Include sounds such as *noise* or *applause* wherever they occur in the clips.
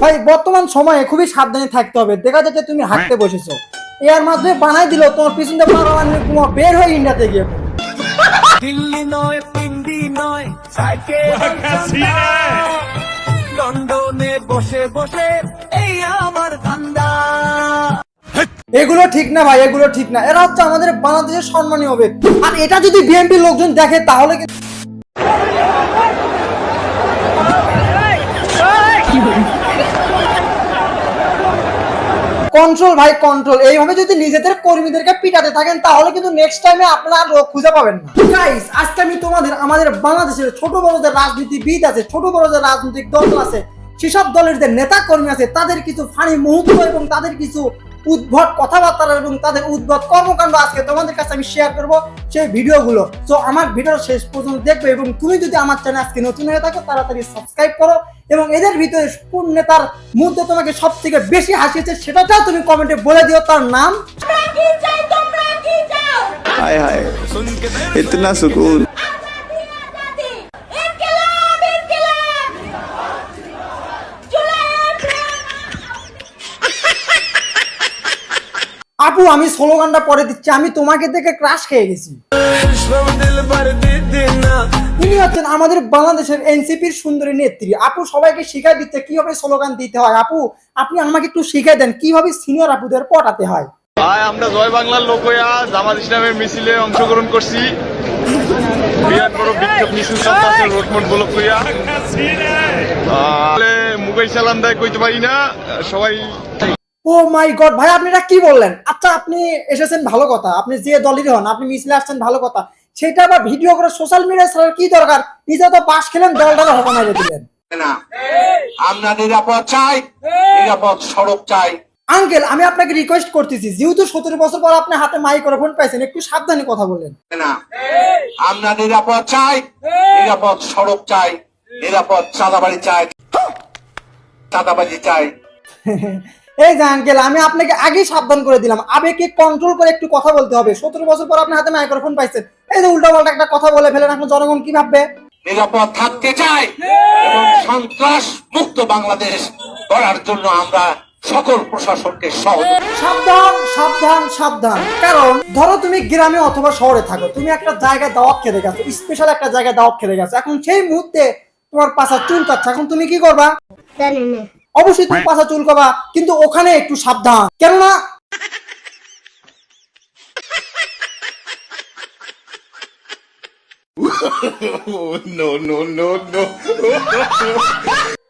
ভাই বর্তমান সময়ে খুবই সাবধানে থাকতে হবে। দেখা যাচ্ছে তুমি হাঁটতে বসেছো। এর মাধ্যমে বানাই দিল তোমার পিছন দিয়ে বোমা বের হয়ে ইন্ডিয়াতে গিয়ে দিল্লি নয় পিন্ডি নয়। লন্ডনে বসে বসে এই আমার ধান্দা। এগুলো ঠিক না ভাই, এগুলো ঠিক না। এরা হচ্ছে আমাদের বাংলাদেশের সম্মানীয় ব্যক্তি। আর এটা যদি বিএনপি লোকজন দেখে, তাহলে কিন্তু কন্ট্রোল ভাই কন্ট্রোল এইভাবে যদি নিজেদের কর্মীদেরকে পিটাতে থাকেন, তাহলে কিন্তু নেক্সট টাইমে আপনারা লোক খুঁজে পাবেন না। গাইস আজকে আমি তোমাদের, আমাদের বাংলাদেশের ছোট বড় যে রাজনীতিবিদ আছে, ছোট বড় যে রাজনৈতিক দল আছে, সেসব দলের যে নেতা কর্মী আছে, তাদের কিছু ফানি মুহূর্ত এবং তাদের কিছু উদ্ভট কথাবার্তা এবং তাদের উদ্ভট কর্মকাণ্ড আজকে তোমাদের কাছে আমি শেয়ার করব সেই ভিডিওগুলো। তো আমার ভিডিও শেষ পর্যন্ত দেখবে এবং তুমি যদি আমার চ্যানেল আজকে নতুন হয়ে থাকো তাড়াতাড়ি সাবস্ক্রাইব করো এবং এদের ভিতরে কোন নেতার মধ্যে তোমাকে সব থেকে বেশি হাসিয়েছে সেটাটাও তুমি কমেন্টে বলে দিও। তার নাম? হায় হায় ইতনা সুকুন। আপু, আমি স্লোগানটা পরে দিচ্ছি। আমি তোমাকে দেখে ক্রাশ খেয়ে গেছি। ইনি হচ্ছেন আমাদের বাংলাদেশের এনসিপির সুন্দরী নেত্রী। আপু, সবাইকে শিখাই দিচ্ছে কীভাবে স্লোগান দিতে হয়? আপু, আপনি আমাকে একটু শিখাই দেন, কীভাবে সিনিয়র আপুদের পটাতে হয়? ভাই, আমরা জয় বাংলার লোক হইয়া জামাত ইসলামের মিছিলে অংশগ্রহণ করছি। বিরাট বড় সালাম দেয় কইতে পারি না। সবাই ও মাই গড ভাই আপনি এটা কি বললেন? আচ্ছা আপনি এসেছেন ভালো কথা আপনি যে দলেরই হন আপনি মিছিলে আসছেন ভালো কথা। সেটা আবার ভিডিও করে সোশ্যাল মিডিয়া ছাড়া কি দরকার? নিজে তো পাশ খেলেন দলটাকে হবা মেরে দিলেন। না আমরা নিরাপদ চাই নিরাপদ সড়ক চাই। আঙ্কেল আমি আপনাকে রিকোয়েস্ট করতেছি যেহেতু সতেরো বছর পর আপনি হাতে মাইক্রোফোন পাইছেন একটু সাবধানে কথা বলেন। না আমরা নিরাপদ চাই নিরাপদ সড়ক চাই নিরাপদ চাঁদাবাড়ি চাই চাঁদাবাজি চাই। *laughs* এই যে আঙ্কেল আমি আপনাকে আগেই সাবধান করে দিলাম। আবেগকে কন্ট্রোল করে একটু কথা বলতে হবে। সতেরো বছর পর আপনার হাতে মাইক্রোফোন পাইছেন। এই যে উল্টা পাল্টা একটা কথা বলে ফেলেন এখন জনগণ কি ভাববে? নিরাপদ থাকতে চাই এবং সন্ত্রাস মুক্ত বাংলাদেশ গড়ার জন্য আমরা সকল প্রশাসনকে সাবধান সাবধান সাবধান। কারণ ধরো তুমি গ্রামে অথবা শহরে থাকো। তুমি একটা জায়গায় দাওয়াত খেতে গেছো স্পেশাল একটা জায়গায় দাওয়াত খেতে গেছো। এখন সেই মুহূর্তে তোমার পাশা চুল কাচ্ছে এখন তুমি কি করবা? অবশ্যই তুমি পাশা চুল করবা কিন্তু ওখানে একটু সাবধান। কেননা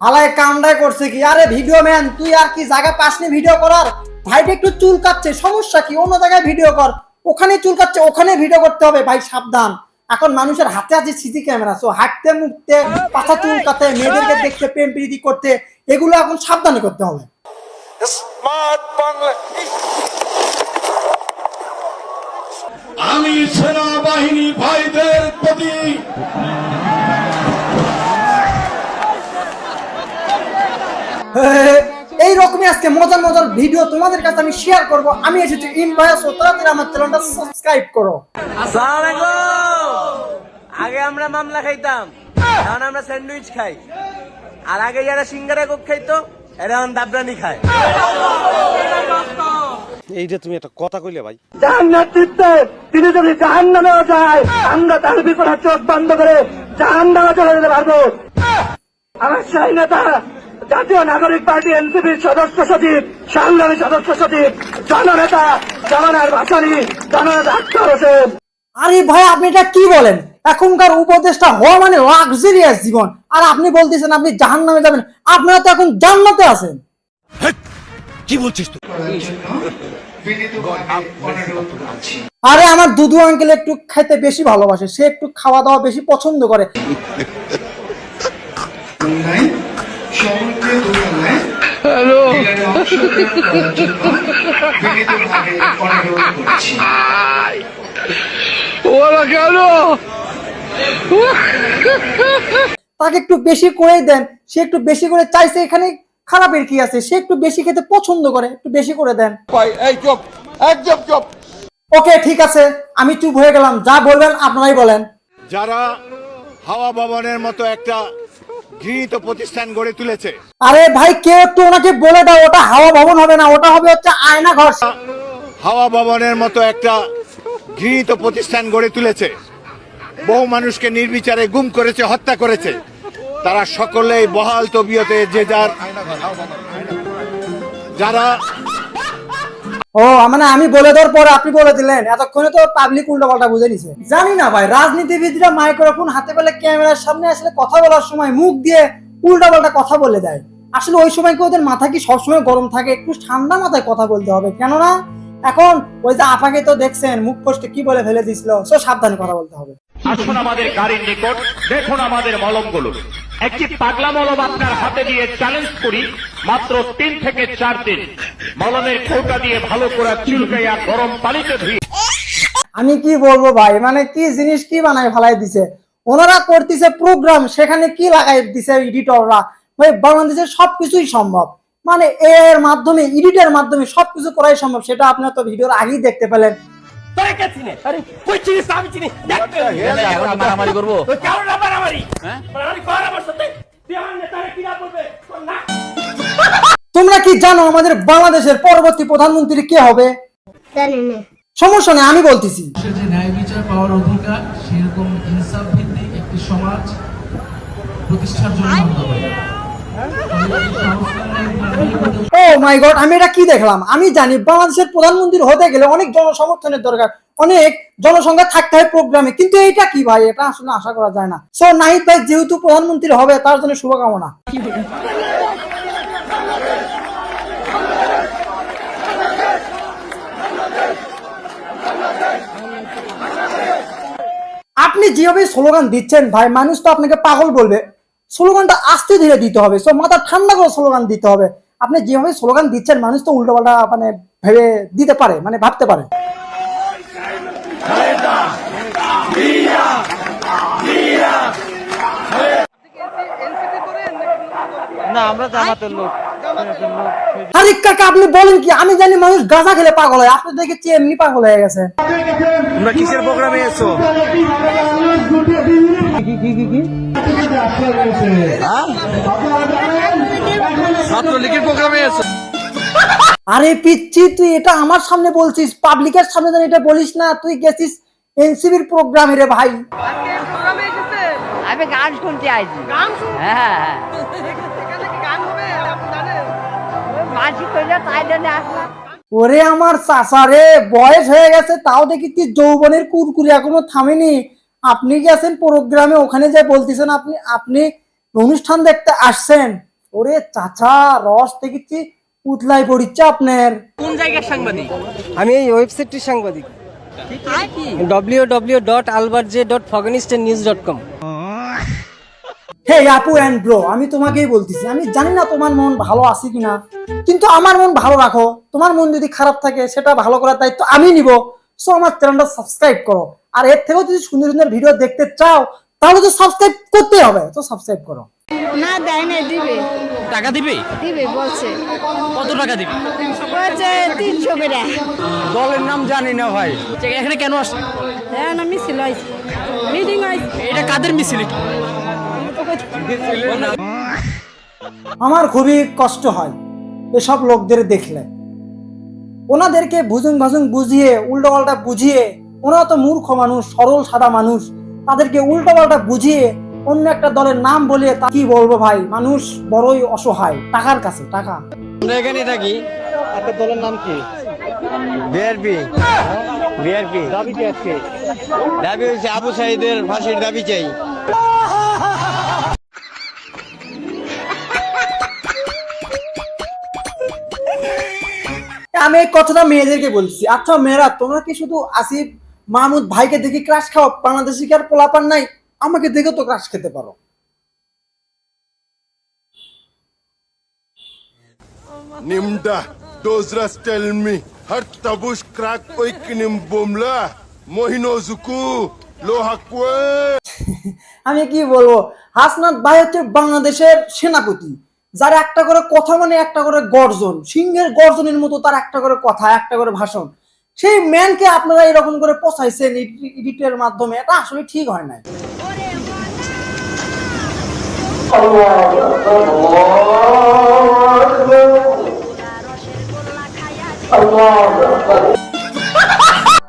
হালায় করছে কি? আরে ভিডিও ম্যান তুই আর কি জায়গা পাসনি ভিডিও করার? ভাইটা একটু চুল কাচ্ছে সমস্যা কি? অন্য জায়গায় ভিডিও কর। ওখানে চুল কাচ্ছে ওখানে ভিডিও করতে হবে। ভাই সাবধান। এখন মানুষের হাতে আছে সিসি ক্যামেরা সো হাঁটতে মুখতে পাছা চুল কাটতে মেয়েদেরকে দেখতে প্রেম প্রীতি করতে। এগুলো এখন সাবধানে করতে হবে। আমি সেনাবাহিনী ভাইদের প্রতি এই রকমই আজকে মজার মজার ভিডিও তোমাদের কাছে আমি শেয়ার করব। আমি এসেছি ইনভায়াস ও তাড়াতাড়ি আমার চ্যানেলটা সাবস্ক্রাইব করো। আগে আমরা মামলা খাইতাম এখন আমরা স্যান্ডউইচ খাই। আর আগে যারা সিঙ্গারা কোক খাইতো এরা এখন দাবরানি খায়। এইটা তুমি একটা কথা কইলে ভাই। জান্নাতিতে তিনি যদি জাহান্নামেও যায় আমরা তার বিপদ চোখ বন্ধ করে জাহান্নামে চলে যেতে পারব। আমার সেই নেতা জাতীয় নাগরিক পার্টি এনসিপির সদস্য সচিব সংগ্রামী সদস্য সচিব জননেতা জমানার ভাসানী জননেতা আক্তার হোসেন। আরে ভাই আপনি এটা কি বলেন? এখনকার উপদেশটা হওয়া মানে লাক্সারিয়াস জীবন। আর আপনি বলতেছেন আপনি জাহান নামে যাবেন। আপনারা তো এখন জান্নাতে আছেন। কি বলছিস তুই? আরে আমার দুদু আঙ্কেল একটু খাইতে বেশি ভালোবাসে। সে একটু খাওয়া দাওয়া বেশি পছন্দ করে। তাকে একটু বেশি করেই দেন। সে একটু বেশি করে চাইছে এখানে খারাপের কি আছে? সে একটু বেশি খেতে পছন্দ করে একটু বেশি করে দেন। এই চুপ একদম চুপ ওকে ঠিক আছে আমি চুপ হয়ে গেলাম। যা বলবেন আপনারাই বলেন। যারা হাওয়া ভবনের মতো একটা ঘৃণিত প্রতিষ্ঠান গড়ে তুলেছে। আরে ভাই কেউ একটু ওনাকে বলে দাও ওটা হাওয়া ভবন হবে না ওটা হবে হচ্ছে আয়না ঘর হাওয়া ভবনের মতো একটা ঘৃণিত প্রতিষ্ঠান গড়ে তুলেছে। বহু মানুষকে নির্বিচারে গুম করেছে, হত্যা করেছে। তারা সকলেই বহাল তবিয়তে যে যার যারা ও মানে আমি বলে দেওয়ার পরে আপনি বলে দিলেন। এতক্ষণে তো পাবলিক উল্টো পাল্টা বুঝে নিছে। জানি না ভাই, রাজনীতিবিদরা মাইক্রোফোন হাতে পেলে ক্যামেরার সামনে আসলে কথা বলার সময় মুখ দিয়ে উল্টা পাল্টা কথা বলে দেয়। আসলে ওই সময় কি ওদের মাথা কি সবসময় গরম থাকে? একটু ঠান্ডা মাথায় কথা বলতে হবে, কেননা এখন ওই যে আপাকে তো দেখছেন, মুখ পোস্টে কি বলে ফেলে দিছিল, সো সাবধানে কথা বলতে হবে। আসুন আমাদের গাড়ির নিকট, দেখুন আমাদের মলমগুলো। একটি পাগলা মলম আপনার হাতে দিয়ে চ্যালেঞ্জ করি, মাত্র তিন থেকে চার দিন। মলমের খৌটা দিয়ে ভালো করে চুলকাইয়া গরম পানিতে ধুয়ে আমি কি বলব ভাই? মানে কি জিনিস কি বানায় ফেলাই দিছে? ওনারা করতেছে প্রোগ্রাম সেখানে কি লাগাই দিছে এডিটররা ভাই বাংলাদেশের সবকিছুই সম্ভব। মানে এর মাধ্যমে এডিটের মাধ্যমে সবকিছু করাই সম্ভব, সেটা আপনার তো ভিডিওর আগেই দেখতে পেলেন। মারামারি করব। তোমরা কি জানো আমাদের বাংলাদেশের পরবর্তী প্রধানমন্ত্রী কে হবে? সমস্যা নেই আমি বলতেছি। যে ন্যায় বিচার পাওয়ার অধিকার সেরকম ইনসাফ ভিত্তিক একটি সমাজ প্রতিষ্ঠার জন্য ও মাই গড আমি এটা কি দেখলাম? আমি জানি বাংলাদেশের প্রধানমন্ত্রী হতে গেলে অনেক জনসমর্থনের দরকার, অনেক জনসংখ্যা থাকতে হয় প্রোগ্রামে কিন্তু এটা কি ভাই? এটা আসলে আশা করা যায় না। সো ভাই যেহেতু প্রধানমন্ত্রী হবে, তার জন্য শুভকামনা। আপনি যেভাবে স্লোগান দিচ্ছেন ভাই, মানুষ তো আপনাকে পাগল বলবে। স্লোগানটা আস্তে ধীরে দিতে হবে। সো মাথা ঠান্ডা করে স্লোগান দিতে হবে। আপনি যেভাবে স্লোগান দিচ্ছেন মানুষ তো উল্টো পাল্টা মানে ভেবে দিতে পারে মানে ভাবতে পারে। কাকা আপনি বলেন কি আমি জানি মানুষ গাঁজা খেলে পাগল হয় আপনি দেখেছি এমনি পাগল হয়ে গেছে। তোমরা কিসের প্রোগ্রামে এসো? ছাত্রলীগের প্রোগ্রামে এসো। আরে পিচ্ছি তুই এটা আমার সামনে বলছিস? পাবলিকের সামনে যেন এটা বলিস না তুই গেছিস এনসিবির প্রোগ্রামে রে ভাই। আমি গান শুনতে আইছি গান হ্যাঁ মাঝি কইলে তাই জন্য আসলাম। ওরে আমার চাচা রে বয়স হয়ে গেছে তাও দেখি তুই যৌবনের কুরকুরি এখনও থামেনি। আপনি গেছেন প্রোগ্রামে ওখানে যে বলতেছেন আপনি আপনি অনুষ্ঠান দেখতে আসছেন ওরে চাচা রস দেখেছি উতলাই পড়িচ্ছে আপনার। কোন জায়গার সাংবাদিক? আমি এই ওয়েবসাইটটির সাংবাদিক। W W dot Albert J dot news dot com হে আপু অ্যান্ড ব্রো আমি তোমাকেই বলতেছি আমি জানি না তোমার মন ভালো আছে কিনা কিন্তু আমার মন ভালো রাখো। তোমার মন যদি খারাপ থাকে সেটা ভালো করার দায়িত্ব আমি নিব। সো আমার চ্যানেলটা সাবস্ক্রাইব করো। আর এর থেকেও যদি সুন্দর সুন্দর ভিডিও দেখতে চাও তাহলে তো সাবস্ক্রাইব করতে হবে। তো সাবস্ক্রাইব করো। না দেয় না দিবে। টাকা দিবে? দিবে বলছে। কত টাকা দিবে? বলছে তিনশো করে। দলের নাম জানি না ভাই। এখানে কেন আসছে? হ্যাঁ না মিছিল হয়েছে। মিটিং হয়েছে। এটা কাদের মিছিল? আমার খুবই কষ্ট হয় এসব লোকদের দেখলে। ওনাদেরকে ভুজুং ভাজুং বুঝিয়ে উল্টো পাল্টা বুঝিয়ে ওনারা তো মূর্খ মানুষ সরল সাদা মানুষ। তাদেরকে উল্টো পাল্টা বুঝিয়ে অন্য একটা দলের নাম বলে তা কি বলব ভাই? মানুষ বড়ই অসহায়। টাকার কাছে টাকা। আমরা এখানে থাকি। আপনার দলের নাম কি? বিআরপি। বিআরপি। দাবি কি আজকে? দাবি হয়েছে আবু সাইদের ফাঁসির দাবি চাই। আমি এই কথাটা মেয়েদেরকে বলছি। আচ্ছা মেয়েরা তোমরা কি শুধু আসিফ মাহমুদ ভাইকে দেখে ক্রাশ খাও বাংলাদেশি কি আর পোলাপান নাই? আমাকে দেখে তো ক্রাশ খেতে পারো। Nimda, dozras tell me, har tabush crack oikinim bomla, mohino zuku, lo hakwe. *laughs* আমি কি বলব? হাসনাত ভাই হচ্ছে বাংলাদেশের সেনাপতি যার একটা করে কথা মানে একটা করে গর্জন সিংহের গর্জনের মতো তার একটা করে কথা একটা করে ভাষণ। সেই ম্যানকে আপনারা এরকম করে পচাইছেন এডিটের মাধ্যমে, এটা আসলে ঠিক হয় না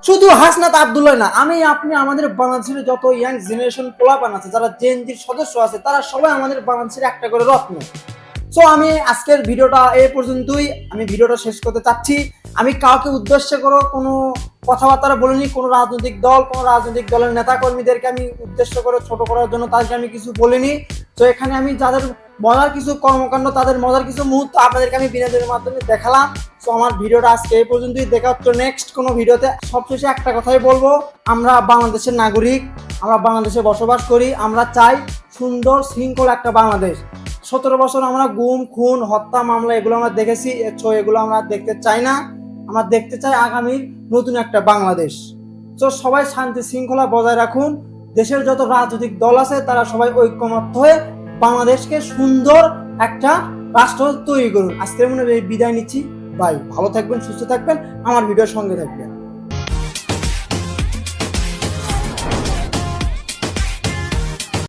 শুধু হাসনাত আবদুল্লাহ না, আমি, আপনি আমাদের বাংলাদেশের যত ইয়াং জেনারেশন পোলাপান আছে, যারা জেনজির সদস্য আছে, তারা সবাই আমাদের বাংলাদেশের একটা করে রত্ন। সো আমি আজকের ভিডিওটা এ পর্যন্তই, আমি ভিডিওটা শেষ করতে চাচ্ছি। আমি কাউকে উদ্দেশ্য করে কোনো কথাবার্তা বলিনি, কোনো রাজনৈতিক দল, কোনো রাজনৈতিক দলের নেতা কর্মীদেরকে আমি উদ্দেশ্য করে ছোট করার জন্য তাদেরকে আমি কিছু বলিনি। তো এখানে আমি যাদের মজার কিছু কর্মকাণ্ড, তাদের মজার কিছু মুহূর্ত আপনাদেরকে আমি বিনোদনের মাধ্যমে দেখালাম। তো আমার ভিডিওটা আজকে এই পর্যন্তই, দেখা হচ্ছে নেক্সট কোনো ভিডিওতে। সবশেষে একটা কথাই বলব, আমরা বাংলাদেশের নাগরিক, আমরা বাংলাদেশে বসবাস করি, আমরা চাই সুন্দর, শৃঙ্খল একটা বাংলাদেশ। সতেরো বছর আমরা গুম, খুন, হত্যা, মামলা, এগুলো আমরা দেখেছি এগুলো আমরা দেখতে চাই না। আমরা দেখতে চাই আগামীর নতুন একটা বাংলাদেশ। তো সবাই শান্তি শৃঙ্খলা বজায় রাখুন। দেশের যত রাজনৈতিক দল আছে, তারা সবাই ঐক্যমত্য হয়ে বাংলাদেশকে সুন্দর একটা রাষ্ট্র তৈরি করুন। আজকের মনে বিদায় নিচ্ছি। বাই। ভালো থাকবেন, সুস্থ থাকবেন। আমার ভিডিওর সঙ্গে থাকবেন।